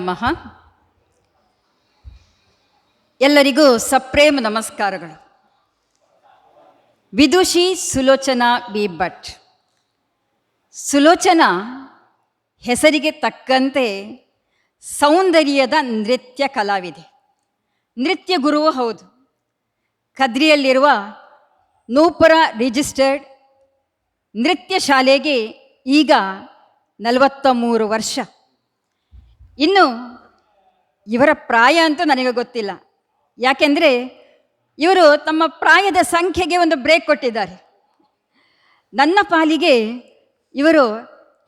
ನಮಃ. ಎಲ್ಲರಿಗೂ ಸಪ್ರೇಮ ನಮಸ್ಕಾರಗಳು. ವಿದುಷಿ ಸುಲೋಚನಾ ಬಿ ಭಟ್. ಸುಲೋಚನಾ ಹೆಸರಿಗೆ ತಕ್ಕಂತೆ ಸೌಂದರ್ಯದ ನೃತ್ಯ ಕಲಾವಿದೆ. ನೃತ್ಯ ಗುರುವು ಹೌದು. ಕದ್ರಿಯಲ್ಲಿರುವ ನೂಪುರ ರಿಜಿಸ್ಟರ್ಡ್ ನೃತ್ಯ ಶಾಲೆಗೆ ಈಗ ನಲವತ್ತ ಮೂರು ವರ್ಷ. ಇನ್ನು ಇವರ ಪ್ರಾಯ ಅಂತೂ ನನಗೆ ಗೊತ್ತಿಲ್ಲ. ಯಾಕೆಂದರೆ ಇವರು ತಮ್ಮ ಪ್ರಾಯದ ಸಂಖ್ಯೆಗೆ ಒಂದು ಬ್ರೇಕ್ ಕೊಟ್ಟಿದ್ದಾರೆ. ನನ್ನ ಪಾಲಿಗೆ ಇವರು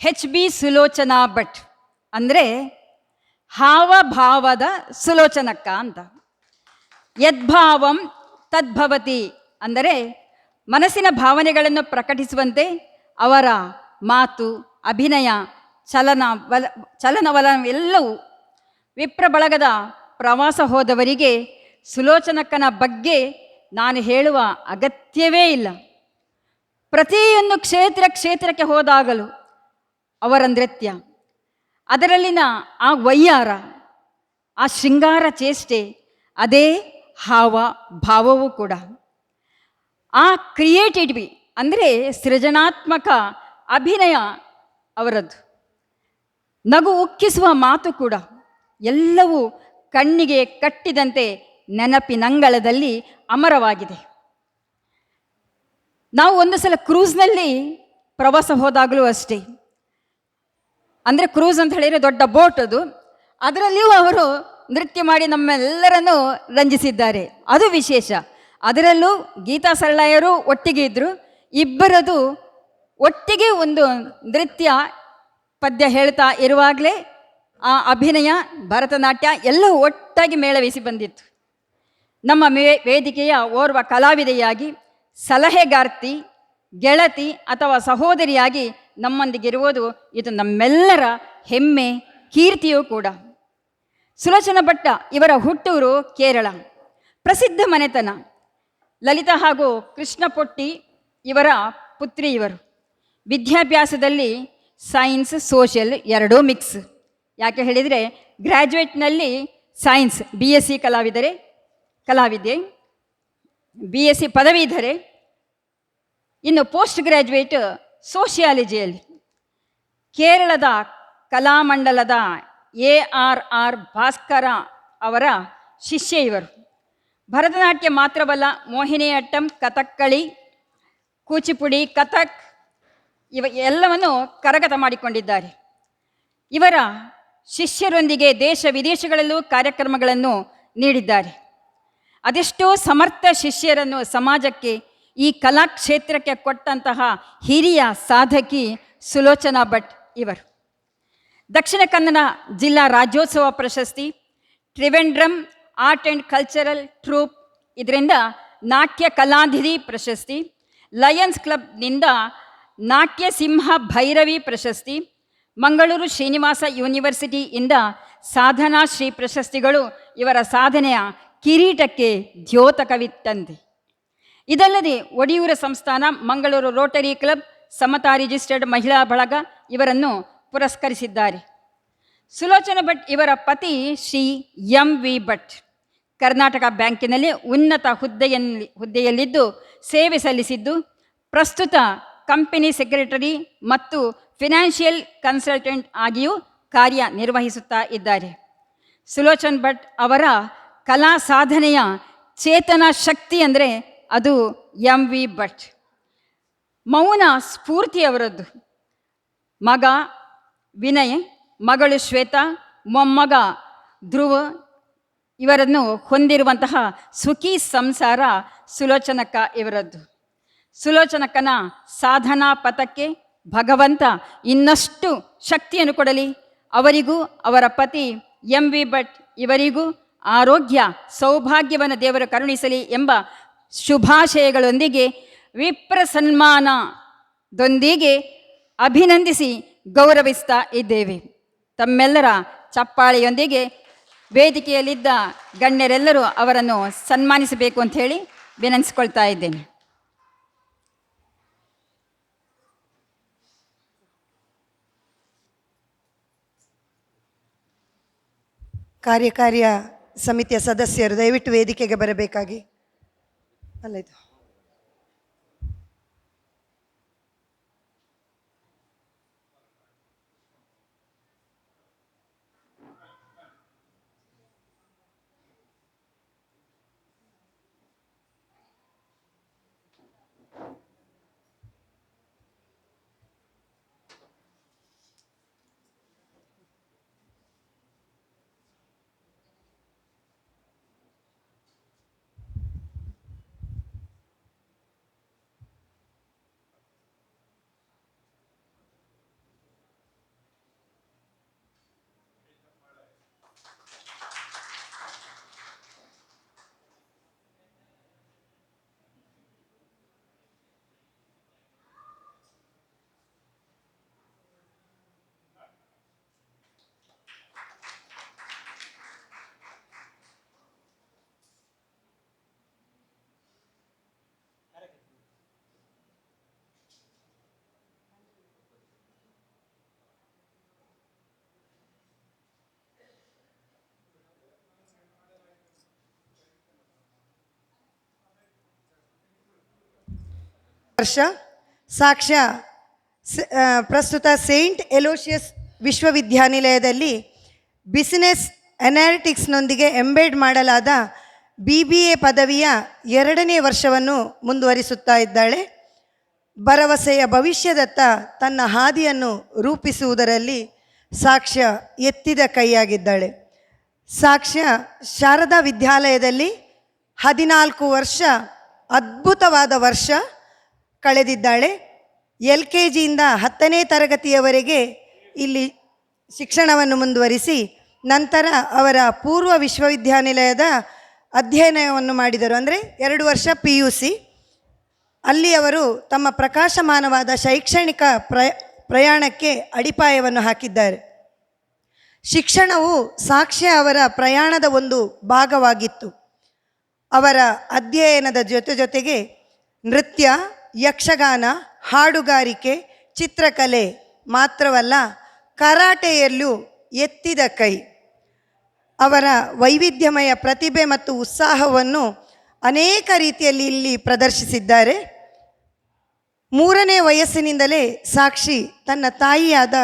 ಹೆಚ್ ಬಿ ಸುಲೋಚನಾ ಭಟ್ ಅಂದರೆ ಹಾವಭಾವದ ಸುಲೋಚನಕ್ಕ ಅಂತ. ಯದ್ಭಾವಂ ತದ್ಭವತಿ ಅಂದರೆ ಮನಸ್ಸಿನ ಭಾವನೆಗಳನ್ನು ಪ್ರಕಟಿಸುವಂತೆ ಅವರ ಮಾತು, ಅಭಿನಯ ಚಲನ ಬಲ ಚಲನವಲನ ಎಲ್ಲವೂ ವಿಪ್ರ ಬಳಗದ ಪ್ರವಾಸ ಹೋದವರಿಗೆ ಸುಲೋಚನಕ್ಕನ ಬಗ್ಗೆ ನಾನು ಹೇಳುವ ಅಗತ್ಯವೇ ಇಲ್ಲ. ಪ್ರತಿಯೊಂದು ಕ್ಷೇತ್ರ ಕ್ಷೇತ್ರಕ್ಕೆ ಹೋದಾಗಲೂ ಅವರ ನೃತ್ಯ, ಅದರಲ್ಲಿನ ಆ ವಯ್ಯಾರ ಆ ಶೃಂಗಾರ ಚೇಷ್ಟೆ, ಅದೇ ಹಾವ ಭಾವವೂ ಕೂಡ. ಆ ಕ್ರಿಯೇಟಿವಿ ಅಂದರೆ ಸೃಜನಾತ್ಮಕ ಅಭಿನಯ ಅವರದ್ದು. ನಗು ಉಕ್ಕಿಸುವ ಮಾತು ಕೂಡ ಎಲ್ಲವೂ ಕಣ್ಣಿಗೆ ಕಟ್ಟಿದಂತೆ ನೆನಪಿನಂಗಳದಲ್ಲಿ ಅಮರವಾಗಿದೆ. ನಾವು ಒಂದು ಸಲ ಕ್ರೂಸ್ನಲ್ಲಿ ಪ್ರವಾಸ ಹೋದಾಗಲೂ ಅಷ್ಟೇ. ಅಂದರೆ ಕ್ರೂಸ್ ಅಂತ ಹೇಳಿದರೆ ದೊಡ್ಡ ಬೋಟ್ ಅದು. ಅದರಲ್ಲಿಯೂ ಅವರು ನೃತ್ಯ ಮಾಡಿ ನಮ್ಮೆಲ್ಲರನ್ನು ರಂಜಿಸಿದ್ದಾರೆ. ಅದು ವಿಶೇಷ. ಅದರಲ್ಲೂ ಗೀತಾ ಸರಳಾಯರು ಒಟ್ಟಿಗೆ ಇದ್ದರು ಇಬ್ಬರದು ಒಟ್ಟಿಗೆ ಒಂದು ನೃತ್ಯ ಪದ್ಯ ಹೇಳ್ತಾ ಇರುವಾಗಲೇ ಆ ಅಭಿನಯ, ಭರತನಾಟ್ಯ ಎಲ್ಲವೂ ಒಟ್ಟಾಗಿ ಮೇಳವಿಸಿ ಬಂದಿತ್ತು. ನಮ್ಮ ಮೇ, ವೇದಿಕೆಯ ಓರ್ವ ಕಲಾವಿದೆಯಾಗಿ, ಸಲಹೆಗಾರ್ತಿ, ಗೆಳತಿ ಅಥವಾ ಸಹೋದರಿಯಾಗಿ ನಮ್ಮೊಂದಿಗಿರುವುದು ಇದು ನಮ್ಮೆಲ್ಲರ ಹೆಮ್ಮೆ, ಕೀರ್ತಿಯೂ ಕೂಡ. ಸುಲೋಚನ ಭಟ್ಟ ಇವರ ಹುಟ್ಟೂರು ಕೇರಳ. ಪ್ರಸಿದ್ಧ ಮನೆತನ. ಲಲಿತಾ ಹಾಗೂ ಕೃಷ್ಣ ಪೊಟ್ಟಿ ಇವರ ಪುತ್ರಿ ಇವರು. ವಿದ್ಯಾಭ್ಯಾಸದಲ್ಲಿ ಸೈನ್ಸ್ ಸೋಷಿಯಲ್ ಎರಡೂ ಮಿಕ್ಸ್ ಯಾಕೆ ಹೇಳಿದರೆ ಗ್ರ್ಯಾಜುಯೇಟ್ನಲ್ಲಿ ಸೈನ್ಸ್ ಬಿ ಎಸ್ ಸಿ ಕಲಾವಿದರೆ, ಕಲಾವಿದೆ ಬಿ ಎಸ್ ಸಿ ಪದವೀಧರೆ, ಇನ್ನು ಪೋಸ್ಟ್ ಗ್ರ್ಯಾಜುಯೇಟ್ ಸೋಷಿಯಾಲಜಿಯಲ್ಲಿ ಕೇರಳದ ಕಲಾಮಂಡಲದ ಎ ಆರ್ ಆರ್ ಭಾಸ್ಕರ ಅವರ ಶಿಷ್ಯ ಇವರು. ಭರತನಾಟ್ಯ ಮಾತ್ರವಲ್ಲ, ಮೋಹಿನಿಯಟ್ಟಂ, ಕಥಕ್ಕಳಿ, ಕೂಚಿಪುಡಿ, ಕಥಕ್ ಇವ ಎಲ್ಲವನ್ನು ಕರಗತ ಮಾಡಿಕೊಂಡಿದ್ದಾರೆ. ಇವರ ಶಿಷ್ಯರೊಂದಿಗೆ ದೇಶ ವಿದೇಶಗಳಲ್ಲೂ ಕಾರ್ಯಕ್ರಮಗಳನ್ನು ನೀಡಿದ್ದಾರೆ. ಅದೆಷ್ಟೋ ಸಮರ್ಥ ಶಿಷ್ಯರನ್ನು ಸಮಾಜಕ್ಕೆ, ಈ ಕಲಾಕ್ಷೇತ್ರಕ್ಕೆ ಕೊಟ್ಟಂತಹ ಹಿರಿಯ ಸಾಧಕಿ ಸುಲೋಚನಾ ಭಟ್ ಇವರು. ದಕ್ಷಿಣ ಕನ್ನಡ ಜಿಲ್ಲಾ ರಾಜ್ಯೋತ್ಸವ ಪ್ರಶಸ್ತಿ Trivandrum art and cultural troupe ಇದರಿಂದ ನಾಟ್ಯ ಕಲಾಧಿರಿ ಪ್ರಶಸ್ತಿ ಲಯನ್ಸ್ ಕ್ಲಬ್ನಿಂದ ನಾಟ್ಯ ಸಿಂಹ ಭೈರವಿ ಪ್ರಶಸ್ತಿ, ಮಂಗಳೂರು ಶ್ರೀನಿವಾಸ ಯೂನಿವರ್ಸಿಟಿಯಿಂದ ಸಾಧನಾ ಶ್ರೀ ಪ್ರಶಸ್ತಿಗಳು ಇವರ ಸಾಧನೆಯ ಕಿರೀಟಕ್ಕೆ ದ್ಯೋತಕವಿತ್ತಂತೆ. ಇದಲ್ಲದೆ ಒಡಿಯೂರ ಸಂಸ್ಥಾನ, Mangaluru rotary club, Samata registered ಮಹಿಳಾ ಬಳಗ ಇವರನ್ನು ಪುರಸ್ಕರಿಸಿದ್ದಾರೆ. ಸುಲೋಚನ ಭಟ್ ಇವರ ಪತಿ ಶ್ರೀ ಎಂ ವಿ ಭಟ್. ಕರ್ನಾಟಕ ಬ್ಯಾಂಕಿನಲ್ಲಿ ಉನ್ನತ ಹುದ್ದೆಯಲ್ಲಿ ಹುದ್ದೆಯಲ್ಲಿದ್ದು ಸೇವೆ ಸಲ್ಲಿಸಿದ್ದು, ಪ್ರಸ್ತುತ ಕಂಪನಿ ಸೆಕ್ರೆಟರಿ ಮತ್ತು ಫಿನಾನ್ಷಿಯಲ್ ಕನ್ಸಲ್ಟೆಂಟ್ ಆಗಿಯೂ ಕಾರ್ಯನಿರ್ವಹಿಸುತ್ತಾ ಇದ್ದಾರೆ. ಸುಲೋಚನ್ ಭಟ್ ಅವರ ಕಲಾ ಸಾಧನೆಯ ಚೇತನ ಶಕ್ತಿ ಅಂದರೆ ಅದು ಎಂ ವಿ ಭಟ್. ಮೌನ ಸ್ಫೂರ್ತಿ ಅವರದ್ದು ಮಗ ವಿನಯ್, ಮಗಳು ಶ್ವೇತಾ, ಮೊಮ್ಮಗ ಧ್ರುವ ಇವರನ್ನು ಹೊಂದಿರುವಂತಹ ಸುಖಿ ಸಂಸಾರ ಸುಲೋಚನಕ್ಕ ಇವರದ್ದು. ಸುಲೋಚನಕ್ಕನ ಸಾಧನಾ ಪಥಕ್ಕೆ ಭಗವಂತ ಇನ್ನಷ್ಟು ಶಕ್ತಿಯನ್ನು ಕೊಡಲಿ. ಅವರಿಗೂ ಅವರ ಪತಿ ಎಂ ವಿ ಭಟ್ ಇವರಿಗೂ ಆರೋಗ್ಯ, ಸೌಭಾಗ್ಯವನ್ನು ದೇವರು ಕರುಣಿಸಲಿ ಎಂಬ ಶುಭಾಶಯಗಳೊಂದಿಗೆ ವಿಪ್ರ ಸನ್ಮಾನದೊಂದಿಗೆ ಅಭಿನಂದಿಸಿ ಗೌರವಿಸ್ತಾ ಇದ್ದೇವೆ. ತಮ್ಮೆಲ್ಲರ ಚಪ್ಪಾಳೆಯೊಂದಿಗೆ ವೇದಿಕೆಯಲ್ಲಿದ್ದ ಗಣ್ಯರೆಲ್ಲರೂ ಅವರನ್ನು ಸನ್ಮಾನಿಸಬೇಕು ಅಂತ ಹೇಳಿ ವಿನಂತಿಸ್ಕೊಳ್ತಾ ಇದ್ದೇನೆ. ಕಾರ್ಯಕಾರ್ಯ ಸಮಿತಿಯ ಸದಸ್ಯರು ದಯವಿಟ್ಟು ವೇದಿಕೆಗೆ ಬರಬೇಕಾಗಿ. ಅಲ್ಲ ಇದು. ವರ್ಷ. ಸಾಕ್ಷ್ಯ ಪ್ರಸ್ತುತ ಸೇಂಟ್ ಎಲೋಷಿಯಸ್ ವಿಶ್ವವಿದ್ಯಾನಿಲಯದಲ್ಲಿ ಬಿಸಿನೆಸ್ ಅನಾಲಿಟಿಕ್ಸ್ನೊಂದಿಗೆ ಎಂಬೆಡ್ ಮಾಡಲಾದ ಬಿ ಬಿ ಎ ಪದವಿಯ ಎರಡನೇ ವರ್ಷವನ್ನು ಮುಂದುವರಿಸುತ್ತಾ ಇದ್ದಾಳೆ. ಭರವಸೆಯ ಭವಿಷ್ಯದತ್ತ ತನ್ನ ಹಾದಿಯನ್ನು ರೂಪಿಸುವುದರಲ್ಲಿ ಸಾಕ್ಷ್ಯ ಎತ್ತಿದ ಕೈಯಾಗಿದ್ದಾಳೆ. ಸಾಕ್ಷ್ಯ ಶಾರದಾ ವಿದ್ಯಾಲಯದಲ್ಲಿ ಹದಿನಾಲ್ಕು ವರ್ಷ, ಅದ್ಭುತವಾದ ವರ್ಷ. ಕಳೆದಿದ್ದಾಳೆ. ಎಲ್ ಕೆ ಜಿಯಿಂದ ಹತ್ತನೇ ತರಗತಿಯವರೆಗೆ ಇಲ್ಲಿ ಶಿಕ್ಷಣವನ್ನು ಮುಂದುವರಿಸಿ ನಂತರ ಅವರ ಪೂರ್ವ ವಿಶ್ವವಿದ್ಯಾನಿಲಯದ ಅಧ್ಯಯನವನ್ನು ಮಾಡಿದರು. ಅಂದರೆ ಎರಡು ವರ್ಷ ಪಿ ಯು ಸಿ. ಅಲ್ಲಿ ಅವರು ತಮ್ಮ ಪ್ರಕಾಶಮಾನವಾದ ಶೈಕ್ಷಣಿಕ ಪ್ರಯ, ಪ್ರಯಾಣಕ್ಕೆ ಅಡಿಪಾಯವನ್ನು ಹಾಕಿದ್ದಾರೆ. ಶಿಕ್ಷಣವು ಸಾಕ್ಷ್ಯ ಅವರ ಪ್ರಯಾಣದ ಒಂದು ಭಾಗವಾಗಿತ್ತು. ಅವರ ಅಧ್ಯಯನದ ಜೊತೆ ಜೊತೆಗೆ ನೃತ್ಯ ಯಕ್ಷಗಾನ, ಹಾಡುಗಾರಿಕೆ, ಚಿತ್ರಕಲೆ ಮಾತ್ರವಲ್ಲ, ಕರಾಟೆಯಲ್ಲೂ ಎತ್ತಿದ ಕೈ. ಅವರ ವೈವಿಧ್ಯಮಯ ಪ್ರತಿಭೆ ಮತ್ತು ಉತ್ಸಾಹವನ್ನು ಅನೇಕ ರೀತಿಯಲ್ಲಿ ಇಲ್ಲಿ ಪ್ರದರ್ಶಿಸಿದ್ದಾರೆ. ಮೂರನೇ ವಯಸ್ಸಿನಿಂದಲೇ ಸಾಕ್ಷಿ ತನ್ನ ತಾಯಿಯಾದ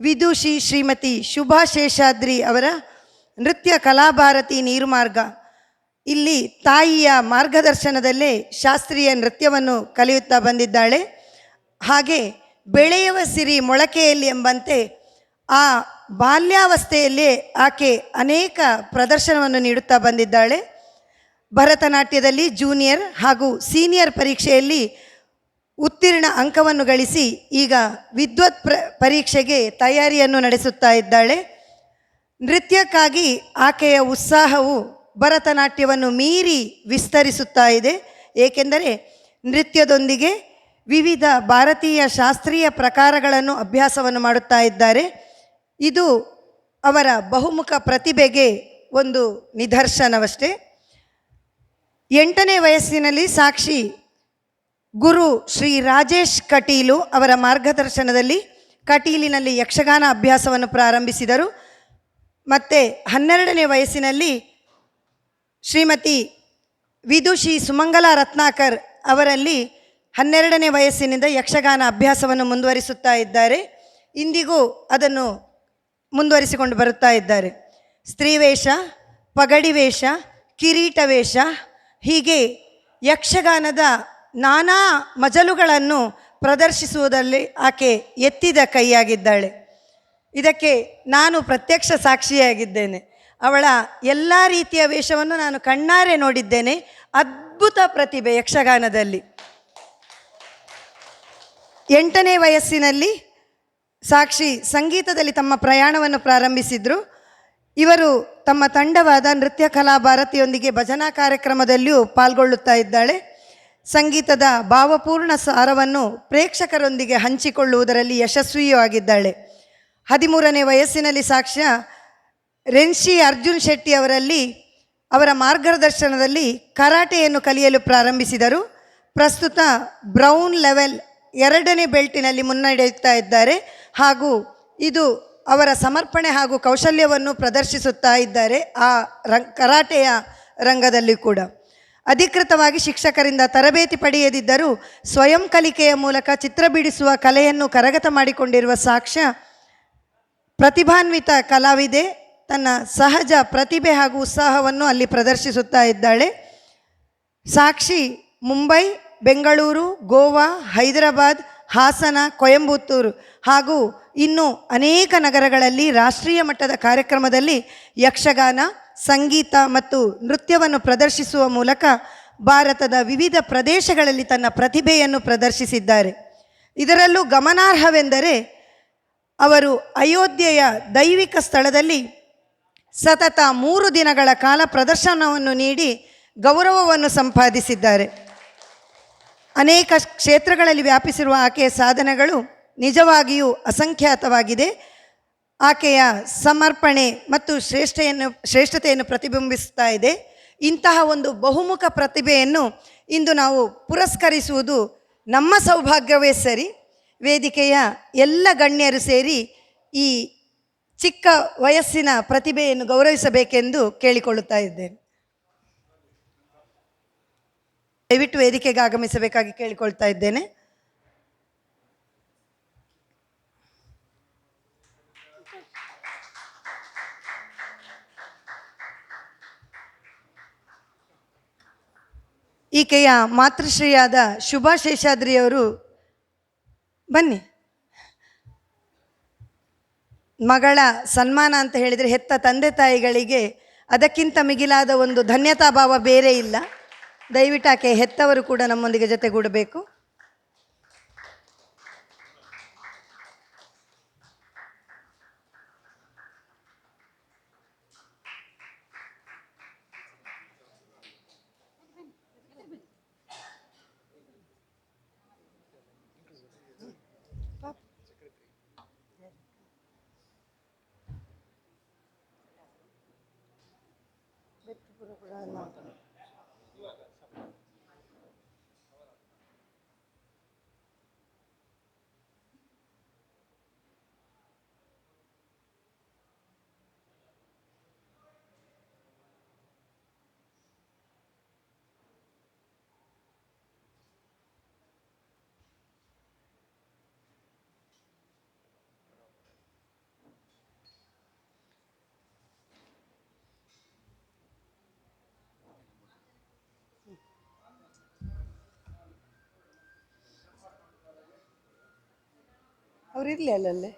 ವಿದುಷಿ ಶ್ರೀಮತಿ ಶುಭಾ ಶೇಷಾದ್ರಿ ಅವರ ನೃತ್ಯ ಕಲಾಭಾರತಿ ನೀರುಮಾರ್ಗ. ಇಲ್ಲಿ ತಾಯಿಯ ಮಾರ್ಗದರ್ಶನದಲ್ಲೇ ಶಾಸ್ತ್ರೀಯ ನೃತ್ಯವನ್ನು ಕಲಿಯುತ್ತಾ ಬಂದಿದ್ದಾಳೆ. ಹಾಗೆ ಬೆಳೆಯುವ ಸಿರಿ ಮೊಳಕೆಯಲ್ಲಿ ಎಂಬಂತೆ ಆ ಬಾಲ್ಯಾವಸ್ಥೆಯಲ್ಲಿ ಆಕೆ ಅನೇಕ ಪ್ರದರ್ಶನವನ್ನು ನೀಡುತ್ತಾ ಬಂದಿದ್ದಾಳೆ. ಭರತನಾಟ್ಯದಲ್ಲಿ ಜೂನಿಯರ್ ಹಾಗೂ ಸೀನಿಯರ್ ಪರೀಕ್ಷೆಯಲ್ಲಿ ಉತ್ತೀರ್ಣ ಅಂಕವನ್ನು ಗಳಿಸಿ ಈಗ ವಿದ್ವತ್ ಪ್ರ ಪರೀಕ್ಷೆಗೆ ತಯಾರಿಯನ್ನು ನಡೆಸುತ್ತಾ ಇದ್ದಾಳೆ. ನೃತ್ಯಕ್ಕಾಗಿ ಆಕೆಯ ಉತ್ಸಾಹವು ಭರತನಾಟ್ಯವನ್ನು ಮೀರಿ ವಿಸ್ತರಿಸುತ್ತಾ ಇದೆ. ಏಕೆಂದರೆ ನೃತ್ಯದೊಂದಿಗೆ ವಿವಿಧ ಭಾರತೀಯ ಶಾಸ್ತ್ರೀಯ ಪ್ರಕಾರಗಳನ್ನು ಅಭ್ಯಾಸವನ್ನು ಮಾಡುತ್ತಾ ಇದ್ದಾರೆ. ಇದು ಅವರ ಬಹುಮುಖ ಪ್ರತಿಭೆಗೆ ಒಂದು ನಿದರ್ಶನವಷ್ಟೇ. ಎಂಟನೇ ವಯಸ್ಸಿನಲ್ಲಿ ಸಾಕ್ಷಿ ಗುರು ಶ್ರೀ ರಾಜೇಶ್ ಕಟೀಲು ಅವರ ಮಾರ್ಗದರ್ಶನದಲ್ಲಿ ಕಟೀಲಿನಲ್ಲಿ ಯಕ್ಷಗಾನ ಅಭ್ಯಾಸವನ್ನು ಪ್ರಾರಂಭಿಸಿದರು. ಮತ್ತು ಹನ್ನೆರಡನೇ ವಯಸ್ಸಿನಲ್ಲಿ ಶ್ರೀಮತಿ ವಿದುಷಿ ಸುಮಂಗಲ ರತ್ನಾಕರ್ ಅವರಲ್ಲಿ ಹನ್ನೆರಡನೇ ವಯಸ್ಸಿನಿಂದ ಯಕ್ಷಗಾನ ಅಭ್ಯಾಸವನ್ನು ಮುಂದುವರಿಸುತ್ತಾ ಇದ್ದಾರೆ. ಇಂದಿಗೂ ಅದನ್ನು ಮುಂದುವರಿಸಿಕೊಂಡು ಬರುತ್ತಾ ಇದ್ದಾರೆ. ಸ್ತ್ರೀವೇಷ ಪಗಡಿ ವೇಷ ಕಿರೀಟ ವೇಷ ಹೀಗೆ ಯಕ್ಷಗಾನದ ನಾನಾ ಮಜಲುಗಳನ್ನು ಪ್ರದರ್ಶಿಸುವುದರಲ್ಲಿ ಆಕೆ ಎತ್ತಿದ ಕೈಯಾಗಿದ್ದಾಳೆ. ಇದಕ್ಕೆ ನಾನು ಪ್ರತ್ಯಕ್ಷ ಸಾಕ್ಷಿಯಾಗಿದ್ದೇನೆ. ಅವಳ ಎಲ್ಲ ರೀತಿಯ ವೇಷವನ್ನು ನಾನು ಕಣ್ಣಾರೆ ನೋಡಿದ್ದೇನೆ. ಅದ್ಭುತ ಪ್ರತಿಭೆ ಯಕ್ಷಗಾನದಲ್ಲಿ. ಎಂಟನೇ ವಯಸ್ಸಿನಲ್ಲಿ ಸಾಕ್ಷಿ ಸಂಗೀತದಲ್ಲಿ ತಮ್ಮ ಪ್ರಯಾಣವನ್ನು ಪ್ರಾರಂಭಿಸಿದರು. ಇವರು ತಮ್ಮ ತಂಡವಾದ ನೃತ್ಯ ಕಲಾ ಭಾರತಿಯೊಂದಿಗೆ ಭಜನಾ ಕಾರ್ಯಕ್ರಮದಲ್ಲಿಯೂ ಪಾಲ್ಗೊಳ್ಳುತ್ತಾ ಇದ್ದಾಳೆ. ಸಂಗೀತದ ಭಾವಪೂರ್ಣ ಸಾರವನ್ನು ಪ್ರೇಕ್ಷಕರೊಂದಿಗೆ ಹಂಚಿಕೊಳ್ಳುವುದರಲ್ಲಿ ಯಶಸ್ವಿಯೂ ಆಗಿದ್ದಾಳೆ. ಹದಿಮೂರನೇ ವಯಸ್ಸಿನಲ್ಲಿ ಸಾಕ್ಷ್ಯ ರೆನ್ಶಿ ಅರ್ಜುನ್ ಶೆಟ್ಟಿ ಅವರಲ್ಲಿ ಅವರ ಮಾರ್ಗದರ್ಶನದಲ್ಲಿ ಕರಾಟೆಯನ್ನು ಕಲಿಯಲು ಪ್ರಾರಂಭಿಸಿದರು. ಪ್ರಸ್ತುತ ಬ್ರೌನ್ ಲೆವೆಲ್ ಎರಡನೇ ಬೆಲ್ಟಿನಲ್ಲಿ ಮುನ್ನಡೆಯುತ್ತಾ ಇದ್ದಾರೆ ಹಾಗೂ ಇದು ಅವರ ಸಮರ್ಪಣೆ ಹಾಗೂ ಕೌಶಲ್ಯವನ್ನು ಪ್ರದರ್ಶಿಸುತ್ತಾ ಇದ್ದಾರೆ ಆ ರಂಗ್ ಕರಾಟೆಯ ರಂಗದಲ್ಲಿ ಕೂಡ. ಅಧಿಕೃತವಾಗಿ ಶಿಕ್ಷಕರಿಂದ ತರಬೇತಿ ಪಡೆಯದಿದ್ದರೂ ಸ್ವಯಂ ಕಲಿಕೆಯ ಮೂಲಕ ಚಿತ್ರ ಬಿಡಿಸುವ ಕಲೆಯನ್ನು ಕರಗತ ಮಾಡಿಕೊಂಡಿರುವ ಸಾಕ್ಷ್ಯ ಪ್ರತಿಭಾನ್ವಿತ ಕಲಾವಿದೆ. ತನ್ನ ಸಹಜ ಪ್ರತಿಭೆ ಹಾಗೂ ಉತ್ಸಾಹವನ್ನು ಅಲ್ಲಿ ಪ್ರದರ್ಶಿಸುತ್ತಾ ಇದ್ದಾಳೆ. ಸಾಕ್ಷಿ ಮುಂಬೈ, ಬೆಂಗಳೂರು, ಗೋವಾ, ಹೈದರಾಬಾದ್, ಹಾಸನ, ಕೊಯಂಬತ್ತೂರು ಹಾಗೂ ಇನ್ನು ಅನೇಕ ನಗರಗಳಲ್ಲಿ ರಾಷ್ಟ್ರೀಯ ಮಟ್ಟದ ಕಾರ್ಯಕ್ರಮದಲ್ಲಿ ಯಕ್ಷಗಾನ, ಸಂಗೀತ ಮತ್ತು ನೃತ್ಯವನ್ನು ಪ್ರದರ್ಶಿಸುವ ಮೂಲಕ ಭಾರತದ ವಿವಿಧ ಪ್ರದೇಶಗಳಲ್ಲಿ ತನ್ನ ಪ್ರತಿಭೆಯನ್ನು ಪ್ರದರ್ಶಿಸಿದ್ದಾರೆ. ಇದರಲ್ಲೂ ಗಮನಾರ್ಹವೆಂದರೆ ಅವರು ಅಯೋಧ್ಯೆಯ ದೈವಿಕ ಸ್ಥಳದಲ್ಲಿ ಸತತ ಮೂರು ದಿನಗಳ ಕಾಲ ಪ್ರದರ್ಶನವನ್ನು ನೀಡಿ ಗೌರವವನ್ನು ಸಂಪಾದಿಸಿದ್ದಾರೆ. ಅನೇಕ ಕ್ಷೇತ್ರಗಳಲ್ಲಿ ವ್ಯಾಪಿಸಿರುವ ಆಕೆಯ ಸಾಧನೆಗಳು ನಿಜವಾಗಿಯೂ ಅಸಂಖ್ಯಾತವಾಗಿದೆ. ಆಕೆಯ ಸಮರ್ಪಣೆ ಮತ್ತು ಶ್ರೇಷ್ಠೆಯನ್ನು ಶ್ರೇಷ್ಠತೆಯನ್ನು ಪ್ರತಿಬಿಂಬಿಸ್ತಾ ಇದೆ. ಇಂತಹ ಒಂದು ಬಹುಮುಖ ಪ್ರತಿಭೆಯನ್ನು ಇಂದು ನಾವು ಪುರಸ್ಕರಿಸುವುದು ನಮ್ಮ ಸೌಭಾಗ್ಯವೇ ಸರಿ. ವೇದಿಕೆಯ ಎಲ್ಲ ಗಣ್ಯರು ಸೇರಿ ಈ ಚಿಕ್ಕ ವಯಸ್ಸಿನ ಪ್ರತಿಭೆಯನ್ನು ಗೌರವಿಸಬೇಕೆಂದು ಕೇಳಿಕೊಳ್ಳುತ್ತಾ ಇದ್ದೇನೆ. ದಯವಿಟ್ಟು ವೇದಿಕೆಗೆ ಆಗಮಿಸಬೇಕಾಗಿ ಕೇಳಿಕೊಳ್ತಾ ಇದ್ದೇನೆ. ಈಕೆಯ ಮಾತೃಶ್ರೀಯಾದ ಶುಭಾ ಶೇಷಾದ್ರಿಯವರು ಬನ್ನಿ. ಮಗಳ ಸನ್ಮಾನ ಅಂತ ಹೇಳಿದರೆ ಹೆತ್ತ ತಂದೆ ತಾಯಿಗಳಿಗೆ ಅದಕ್ಕಿಂತ ಮಿಗಿಲಾದ ಒಂದು ಧನ್ಯತಾ ಭಾವ ಬೇರೆ ಇಲ್ಲ. ದಯವಿಟ್ಟು ಆಕೆ ಹೆತ್ತವರು ಕೂಡ ನಮ್ಮೊಂದಿಗೆ ಜೊತೆಗೂಡಬೇಕು. 나왔잖아. ಅವ್ರು ಇರಲಿ ಅಲ್ಲಲ್ಲೇ?